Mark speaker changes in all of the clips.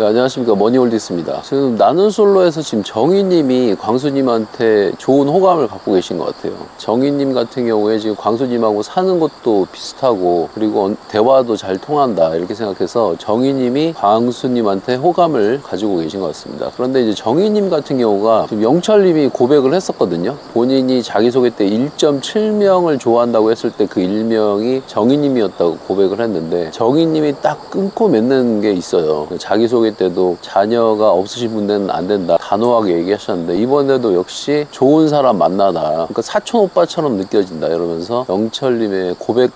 Speaker 1: 네, 안녕하십니까. 머니홀디스입니다. 지금 나는 솔로에서 지금 정희님이 광수님한테 좋은 호감을 갖고 계신 것 같아요. 정희님 같은 경우에 지금 광수님하고 사는 것도 비슷하고 그리고 언- 대화도 잘 통한다 이렇게 생각해서 정희님이 광수님한테 호감을 가지고 계신 것 같습니다. 그런데 이제 정희님 같은 경우가 지금 영철님이 고백을 했었거든요. 본인이 자기소개 때 1.7명을 좋아한다고 했을 때그 1명이 정희님이었다고 고백을 했는데 정희님이 딱 끊고 맺는 게 있어요. 자기소개 때도 자녀가 없으신 분들은 안 된다. 단호하게 얘기하셨는데 이번에도 역시 좋은 사람 만나다. 그러니까 사촌 오빠처럼 느껴진다 이러면서 영철님의 고백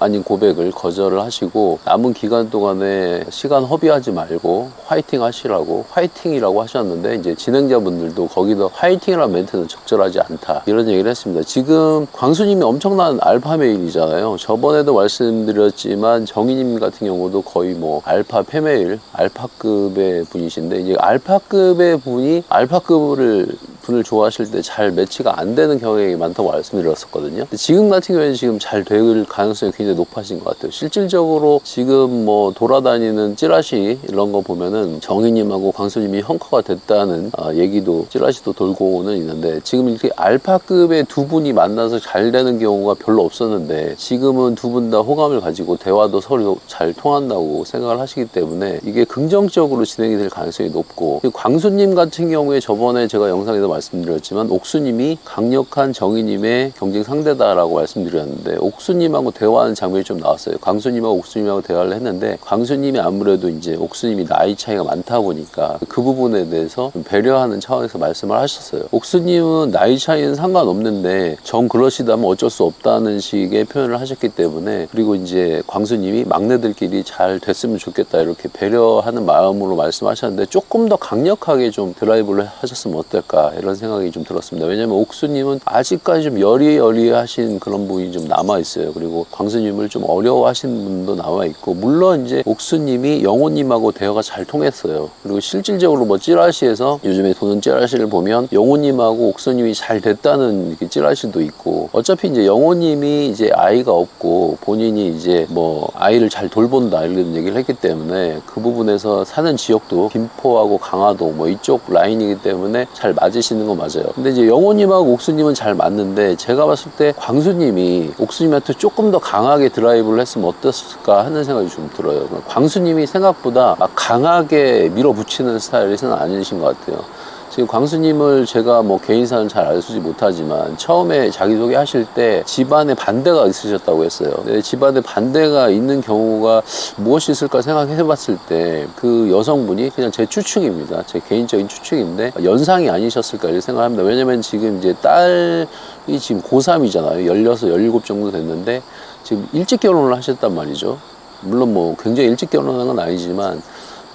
Speaker 1: 아닌 고백을 거절을 하시고 남은 기간 동안에 시간 허비하지 말고 화이팅 하시라고 화이팅이라고 하셨는데 이제 진행자분들도 거기다 화이팅이라는 멘트는 적절하지 않다 이런 얘기를 했습니다. 지금 광수님이 엄청난 알파 메일이잖아요. 저번에도 말씀드렸지만 정희님 같은 경우도 거의 뭐 알파 페메일 알파급의 분이신데 이제 알파급의 분이 알파급을 분을 좋아하실 때 잘 매치가 안 되는 경향이 많다고 말씀드렸었거든요. 지금 같은 경우에는 지금 잘 될 가능성이 굉장히 높아진 것 같아요. 실질적으로 지금 뭐 돌아다니는 찌라시 이런 거 보면은 정희님하고 광수님이 형커가 됐다는 아, 얘기도 찌라시도 돌고는 있는데 지금 이렇게 알파급의 두 분이 만나서 잘 되는 경우가 별로 없었는데 지금은 두 분 다 호감을 가지고 대화도 서로 잘 통한다고 생각을 하시기 때문에 이게 긍정적으로 진행이 될 가능성이 높고 그리고 광수님 같은 경우에 저번에 제가 영상에서 말씀드렸지만 옥수님이 강력한 정희님의 경쟁 상대다라고 말씀드렸는데 옥수님하고 대화하는 장면이 좀 나왔어요. 광수님하고 옥수님하고 대화를 했는데 광수님이 아무래도 이제 옥수님이 나이 차이가 많다 보니까 그 부분에 대해서 좀 배려하는 차원에서 말씀을 하셨어요. 옥수님은 나이 차이는 상관없는데 정 그러시다면 어쩔 수 없다는 식의 표현을 하셨기 때문에 그리고 이제 광수님이 막내들끼리 잘 됐으면 좋겠다 이렇게 배려하는 마음으로 말씀하셨는데 조금 더 강력하게 좀 드라이브를 하셨으면 어떨까 이런 생각이 좀 들었습니다. 왜냐면 옥수님은 아직까지 좀 여리여리하신 그런 부분이 좀 남아 있어요. 그리고 광수님을 좀 어려워하시는 분도 남아 있고 물론 이제 옥수님이 영호님하고 대화가 잘 통했어요. 그리고 실질적으로 뭐 찌라시에서 요즘에 도는 찌라시를 보면 영호님하고 옥수님이 잘 됐다는 찌라시도 있고 어차피 이제 영호님이 이제 아이가 없고 본인이 이제 뭐 아이를 잘 돌본다 이런 얘기를 했기 때문에 그 부분에서 사는 지역도 김포하고 강화도 뭐 이쪽 라인이기 때문에 잘 맞으시 는 거 맞아요. 근데 이제 영호님하고 옥수님은 잘 맞는데 제가 봤을 때 광수님이 옥수님한테 조금 더 강하게 드라이브를 했으면 어땠을까 하는 생각이 좀 들어요. 그러니까 광수님이 생각보다 막 강하게 밀어붙이는 스타일은 아니신 것 같아요. 지금 광수님을 제가 뭐 개인사는 잘 알지 못하지만 처음에 자기소개 하실 때 집안에 반대가 있으셨다고 했어요. 근데 집안에 반대가 있는 경우가 무엇이 있을까 생각해 봤을 때 그 여성분이 그냥 제 추측입니다. 제 개인적인 추측인데 연상이 아니셨을까 이렇게 생각합니다. 왜냐면 지금 이제 딸이 지금 고3이잖아요. 16, 17 정도 됐는데 지금 일찍 결혼을 하셨단 말이죠. 물론 뭐 굉장히 일찍 결혼한 건 아니지만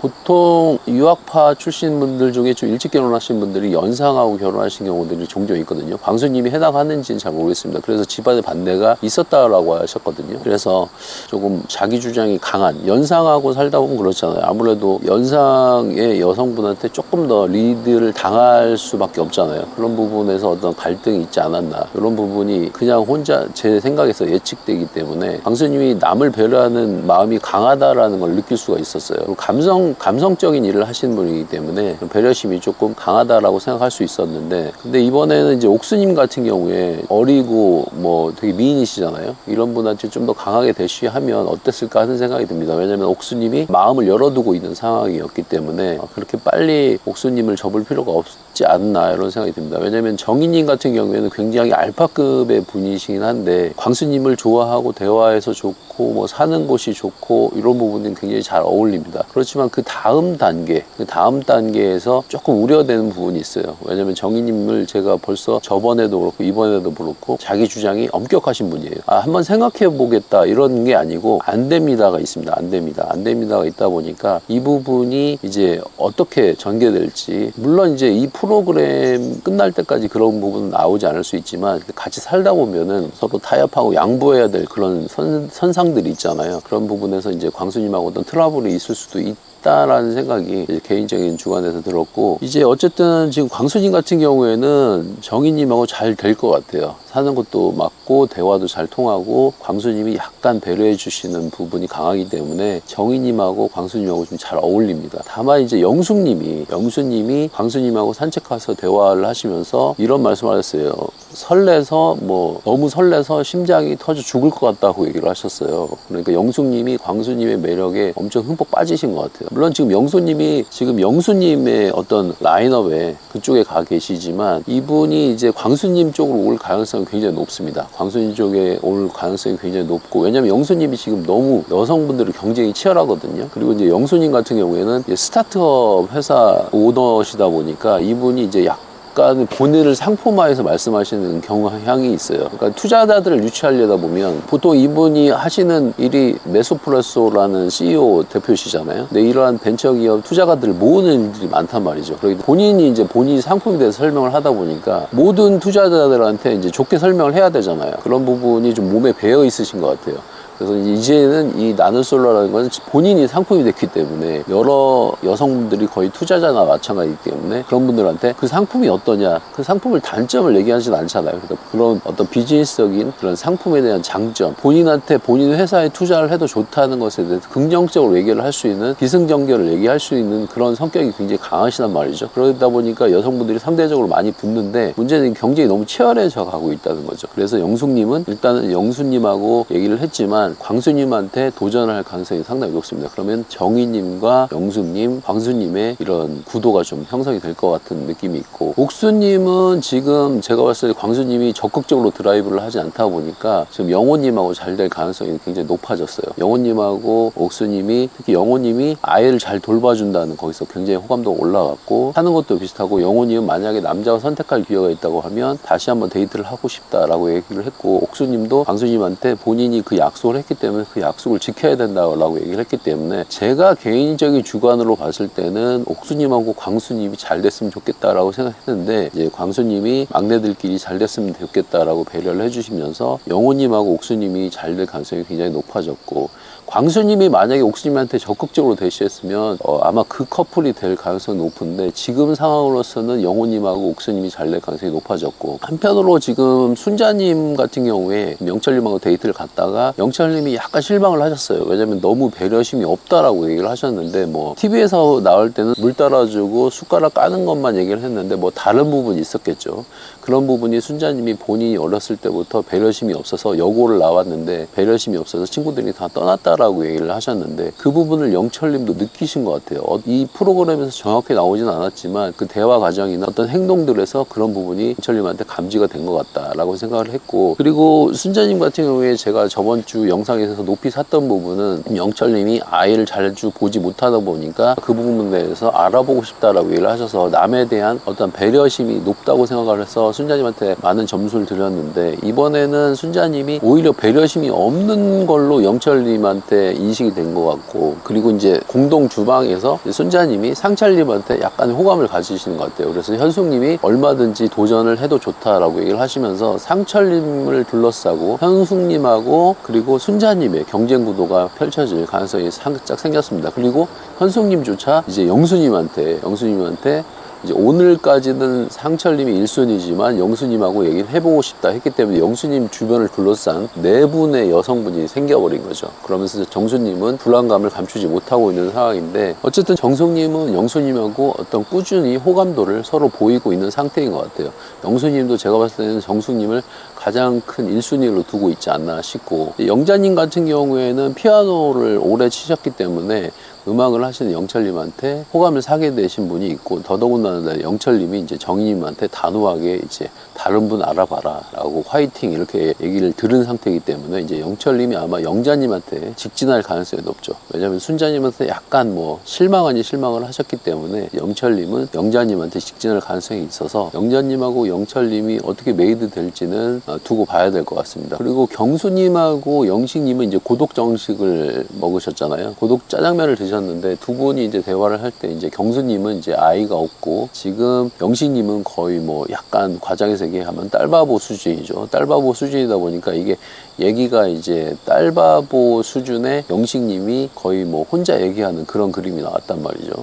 Speaker 1: 보통 유학파 출신 분들 중에 좀 일찍 결혼하신 분들이 연상하고 결혼하신 경우들이 종종 있거든요. 광수님이 해당하는지는 잘 모르겠습니다. 그래서 집안의 반대가 있었다라고 하셨거든요. 그래서 조금 자기 주장이 강한 연상하고 살다 보면 그렇잖아요. 아무래도 연상의 여성분한테 조금 더 리드를 당할 수밖에 없잖아요. 그런 부분에서 어떤 갈등이 있지 않았나 이런 부분이 그냥 혼자 제 생각에서 예측되기 때문에 광수님이 남을 배려하는 마음이 강하다라는 걸 느낄 수가 있었어요. 감성 감성적인 일을 하시는 분이기 때문에 배려심이 조금 강하다라고 생각할 수 있었는데 근데 이번에는 이제 옥수님 같은 경우에 어리고 뭐 되게 미인이시잖아요. 이런 분한테 좀 더 강하게 대쉬하면 어땠을까 하는 생각이 듭니다. 왜냐면 옥수님이 마음을 열어두고 있는 상황이었기 때문에 그렇게 빨리 옥수님을 접을 필요가 없지 않나 이런 생각이 듭니다. 왜냐면 정희님 같은 경우에는 굉장히 알파급의 분이시긴 한데 광수님을 좋아하고 대화해서 좋고 뭐 사는 곳이 좋고 이런 부분은 굉장히 잘 어울립니다. 그렇지만 그 다음 단계, 그 다음 단계에서 조금 우려되는 부분이 있어요. 왜냐면 정희님을 제가 벌써 저번에도 그렇고 이번에도 그렇고 자기 주장이 엄격하신 분이에요. 아, 한번 생각해 보겠다 이런 게 아니고 안 됩니다가 있습니다. 안 됩니다. 안 됩니다가 있다 보니까 이 부분이 이제 어떻게 전개될지 물론 이제 이 프로그램 끝날 때까지 그런 부분은 나오지 않을 수 있지만 같이 살다 보면은 서로 타협하고 양보해야 될 그런 선, 선상들이 있잖아요. 그런 부분에서 이제 광수님하고 어떤 트러블이 있을 수도 있 있다라는 생각이 개인적인 주관에서 들었고 이제 어쨌든 지금 광수님 같은 경우에는 정희님하고 잘 될 것 같아요. 사는 것도 맞고 대화도 잘 통하고 광수님이 약간 배려해 주시는 부분이 강하기 때문에 정희님하고 광수님하고 좀 잘 어울립니다. 다만 이제 영숙님이 영수님이 광수님하고 산책 가서 대화를 하시면서 이런 말씀하셨어요. 설레서 뭐 너무 설레서 심장이 터져 죽을 것 같다고 얘기를 하셨어요. 그러니까 영숙님이 광수님의 매력에 엄청 흠뻑 빠지신 것 같아요. 물론 지금 영수님이 지금 영수님의 어떤 라인업에 그쪽에 가 계시지만 이분이 이제 광수님 쪽으로 올 가능성이 굉장히 높습니다. 광수님 쪽에 올 가능성이 굉장히 높고 왜냐면 영수님이 지금 너무 여성분들의 경쟁이 치열하거든요. 그리고 이제 영수님 같은 경우에는 스타트업 회사 오너시다 보니까 이분이 이제 약 약간 본인을 상품화해서 말씀하시는 경향이 있어요. 그러니까 투자자들을 유치하려다 보면 보통 이분이 하시는 일이 메소프레소라는 CEO 대표시잖아요. 근데 이러한 벤처기업 투자가들을 모으는 일들이 많단 말이죠. 그러기 본인이 이제 본인이 상품에 대해서 설명을 하다 보니까 모든 투자자들한테 이제 좋게 설명을 해야 되잖아요. 그런 부분이 좀 몸에 배어 있으신 것 같아요. 그래서 이제는 이 나노솔라라는 건 본인이 상품이 됐기 때문에 여러 여성분들이 거의 투자자나 마찬가지이기 때문에 그런 분들한테 그 상품이 어떠냐 그 상품을 단점을 얘기하진 않잖아요. 그러니까 그런 어떤 비즈니스적인 그런 상품에 대한 장점 본인한테 본인 회사에 투자를 해도 좋다는 것에 대해서 긍정적으로 얘기를 할 수 있는 기승전결을 얘기할 수 있는 그런 성격이 굉장히 강하시단 말이죠. 그러다 보니까 여성분들이 상대적으로 많이 붙는데 문제는 경쟁이 너무 치열해져 가고 있다는 거죠. 그래서 영숙님은 일단은 영수님하고 얘기를 했지만 광수님한테 도전할 가능성이 상당히 높습니다. 그러면 정희님과 영숙님, 광수님의 이런 구도가 좀 형성이 될 것 같은 느낌이 있고 옥수님은 지금 제가 봤을 때 광수님이 적극적으로 드라이브를 하지 않다 보니까 지금 영호님하고 잘 될 가능성이 굉장히 높아졌어요. 영호님하고 옥수님이 특히 영호님이 아이를 잘 돌봐준다는 거기서 굉장히 호감도가 올라갔고 하는 것도 비슷하고 영호님은 만약에 남자가 선택할 기회가 있다고 하면 다시 한번 데이트를 하고 싶다라고 얘기를 했고 옥수님도 광수님한테 본인이 그 약속을 했기 때문에 그 약속을 지켜야 된다라고 얘기를 했기 때문에 제가 개인적인 주관으로 봤을 때는 옥수님하고 광수님이 잘 됐으면 좋겠다라고 생각했는데 이제 광수님이 막내들끼리 잘 됐으면 좋겠다라고 배려를 해주시면서 영호님하고 옥수님이 잘 될 가능성이 굉장히 높아졌고 광수님이 만약에 옥수님한테 적극적으로 대시했으면 어, 아마 그 커플이 될 가능성이 높은데 지금 상황으로서는 영호님하고 옥수님이 잘 될 가능성이 높아졌고 한편으로 지금 순자님 같은 경우에 영철님하고 데이트를 갔다가 영철님이 약간 실망을 하셨어요. 왜냐면 너무 배려심이 없다라고 얘기를 하셨는데 뭐 TV에서 나올 때는 물 따라주고 숟가락 까는 것만 얘기를 했는데 뭐 다른 부분이 있었겠죠. 그런 부분이 순자님이 본인이 어렸을 때부터 배려심이 없어서 여고를 나왔는데 배려심이 없어서 친구들이 다 떠났다 라고 얘기를 하셨는데 그 부분을 영철님도 느끼신 것 같아요. 어, 이 프로그램에서 정확히 나오진 않았지만 그 대화 과정이나 어떤 행동들에서 그런 부분이 영철님한테 감지가 된 것 같다라고 생각을 했고 그리고 순자님 같은 경우에 제가 저번 주 영상에서 높이 샀던 부분은 영철님이 아이를 잘주 보지 못하다 보니까 그 부분에 대해서 알아보고 싶다라고 얘기를 하셔서 남에 대한 어떤 배려심이 높다고 생각을 해서 순자님한테 많은 점수를 드렸는데 이번에는 순자님이 오히려 배려심이 없는 걸로 영철님한테 인식이 된 것 같고 그리고 이제 공동 주방에서 순자님이 상철님한테 약간 호감을 가지시는 것 같아요. 그래서 현숙님이 얼마든지 도전을 해도 좋다라고 얘기를 하시면서 상철님을 둘러싸고 현숙님하고 그리고 순자님의 경쟁 구도가 펼쳐질 가능성이 살짝 생겼습니다. 그리고 현숙님조차 이제 영수님한테 영수님한테 이제 오늘까지는 상철님이 1순위지만 영수님하고 얘기를 해보고 싶다 했기 때문에 영수님 주변을 둘러싼 네 분의 여성분이 생겨버린 거죠. 그러면서 정수님은 불안감을 감추지 못하고 있는 상황인데 어쨌든 정숙님은 영수님하고 어떤 꾸준히 호감도를 서로 보이고 있는 상태인 것 같아요. 영수님도 제가 봤을 때는 정숙님을 가장 큰 1순위로 두고 있지 않나 싶고 영자님 같은 경우에는 피아노를 오래 치셨기 때문에 음악을 하시는 영철님한테 호감을 사게 되신 분이 있고 더더군다나 영철님이 이제 정희님한테 단호하게 이제 다른 분 알아봐라라고 화이팅 이렇게 얘기를 들은 상태이기 때문에 이제 영철님이 아마 영자님한테 직진할 가능성이 높죠. 왜냐하면 순자님한테 약간 뭐 실망 아니 실망을 하셨기 때문에 영철님은 영자님한테 직진할 가능성이 있어서 영자님하고 영철님이 어떻게 메이드 될지는 어, 두고 봐야 될 것 같습니다. 그리고 경수님하고 영식님은 이제 고독 정식을 먹으셨잖아요. 고독 짜장면을 드셨 계셨는데 두 분이 이제 대화를 할 때 이제 경수님은 이제 아이가 없고 지금 영식님은 거의 뭐 약간 과장해서 얘기하면 딸바보 수준이죠. 딸바보 수준이다 보니까 이게 얘기가 이제 딸바보 수준의 영식님이 거의 뭐 혼자 얘기하는 그런 그림이 나왔단 말이죠.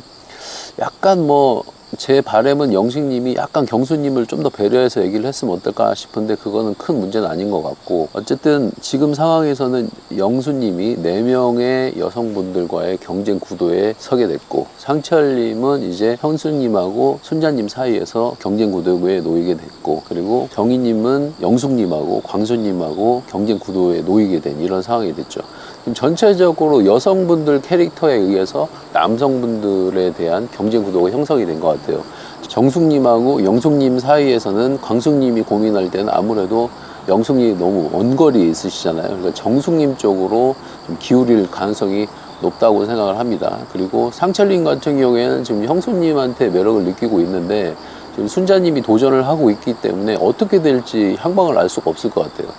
Speaker 1: 약간 뭐 제 바램은 영식님이 약간 경수님을 좀 더 배려해서 얘기를 했으면 어떨까 싶은데 그거는 큰 문제는 아닌 것 같고 어쨌든 지금 상황에서는 영수님이 네명의 여성분들과의 경쟁 구도에 서게 됐고 상철님은 이제 현수님하고 순자님 사이에서 경쟁 구도에 놓이게 됐고 그리고 정희님은 영숙님하고 광수님하고 경쟁 구도에 놓이게 된 이런 상황이 됐죠. 전체적으로 여성분들 캐릭터에 의해서 남성분들에 대한 경쟁 구도가 형성이 된 것 같아요. 정숙님하고 영숙님 사이에서는 광숙님이 고민할 때는 아무래도 영숙님이 너무 원거리에 있으시잖아요. 그러니까 정숙님 쪽으로 좀 기울일 가능성이 높다고 생각을 합니다. 그리고 상철님 같은 경우에는 지금 형수님한테 매력을 느끼고 있는데 지금 순자님이 도전을 하고 있기 때문에 어떻게 될지 향방을 알 수가 없을 것 같아요.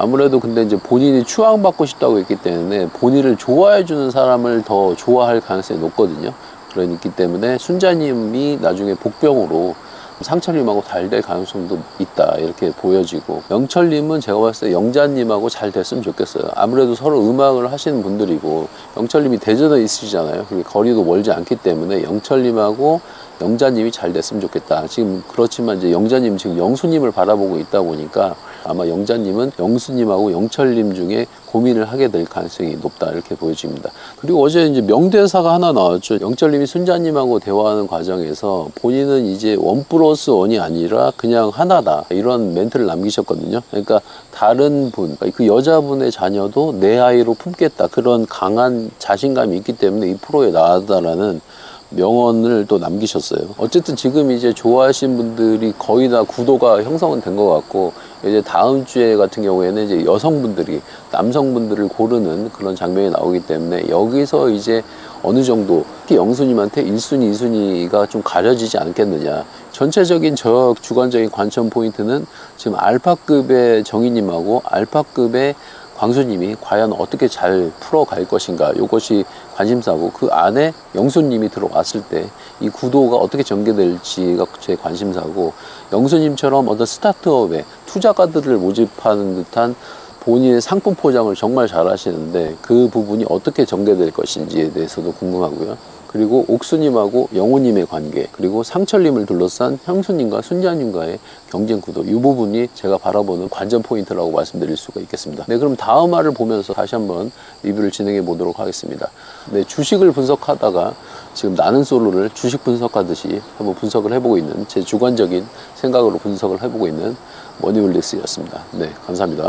Speaker 1: 아무래도 근데 이제 본인이 추앙받고 싶다고 했기 때문에 본인을 좋아해 주는 사람을 더 좋아할 가능성이 높거든요. 그러기 때문에 순자님이 나중에 복병으로 상철님하고 잘 될 가능성도 있다 이렇게 보여지고 영철님은 제가 봤을 때 영자님하고 잘 됐으면 좋겠어요. 아무래도 서로 음악을 하시는 분들이고 영철님이 대전에 있으시잖아요. 그리고 거리도 멀지 않기 때문에 영철님하고 영자님이 잘 됐으면 좋겠다. 지금 그렇지만 이제 영자님 지금 영수님을 바라보고 있다 보니까 아마 영자님은 영수님하고 영철님 중에 고민을 하게 될 가능성이 높다 이렇게 보여집니다. 그리고 어제 이제 명대사가 하나 나왔죠. 영철님이 순자님하고 대화하는 과정에서 본인은 이제 원 플러스 원이 아니라 그냥 하나다 이런 멘트를 남기셨거든요. 그러니까 다른 분, 그 여자분의 자녀도 내 아이로 품겠다 그런 강한 자신감이 있기 때문에 이 프로에 나왔다라는 명언을 또 남기셨어요. 어쨌든 지금 이제 좋아하시는 분들이 거의 다 구도가 형성은 된 것 같고 이제 다음 주에 같은 경우에는 이제 여성분들이 남성분들을 고르는 그런 장면이 나오기 때문에 여기서 이제 어느 정도 특히 영수님한테 1순위, 2순위가 좀 가려지지 않겠느냐. 전체적인 저 주관적인 관점 포인트는 지금 알파급의 정희님하고 알파급의 광수님이 과연 어떻게 잘 풀어갈 것인가 이것이 관심사고 그 안에 영수님이 들어왔을 때 이 구도가 어떻게 전개될지가 제 관심사고 영수님처럼 어떤 스타트업에 투자가들을 모집하는 듯한 본인의 상품 포장을 정말 잘 하시는데 그 부분이 어떻게 전개될 것인지에 대해서도 궁금하고요. 그리고 옥수님하고 영호님의 관계, 그리고 상철님을 둘러싼 형수님과 순자님과의 경쟁 구도, 이 부분이 제가 바라보는 관전 포인트라고 말씀드릴 수가 있겠습니다. 네, 그럼 다음 화를 보면서 다시 한번 리뷰를 진행해 보도록 하겠습니다. 네, 주식을 분석하다가 지금 나는 솔로를 주식 분석하듯이 한번 분석을 해보고 있는 제 주관적인 생각으로 분석을 해보고 있는 머니홀리스였습니다. 네, 감사합니다.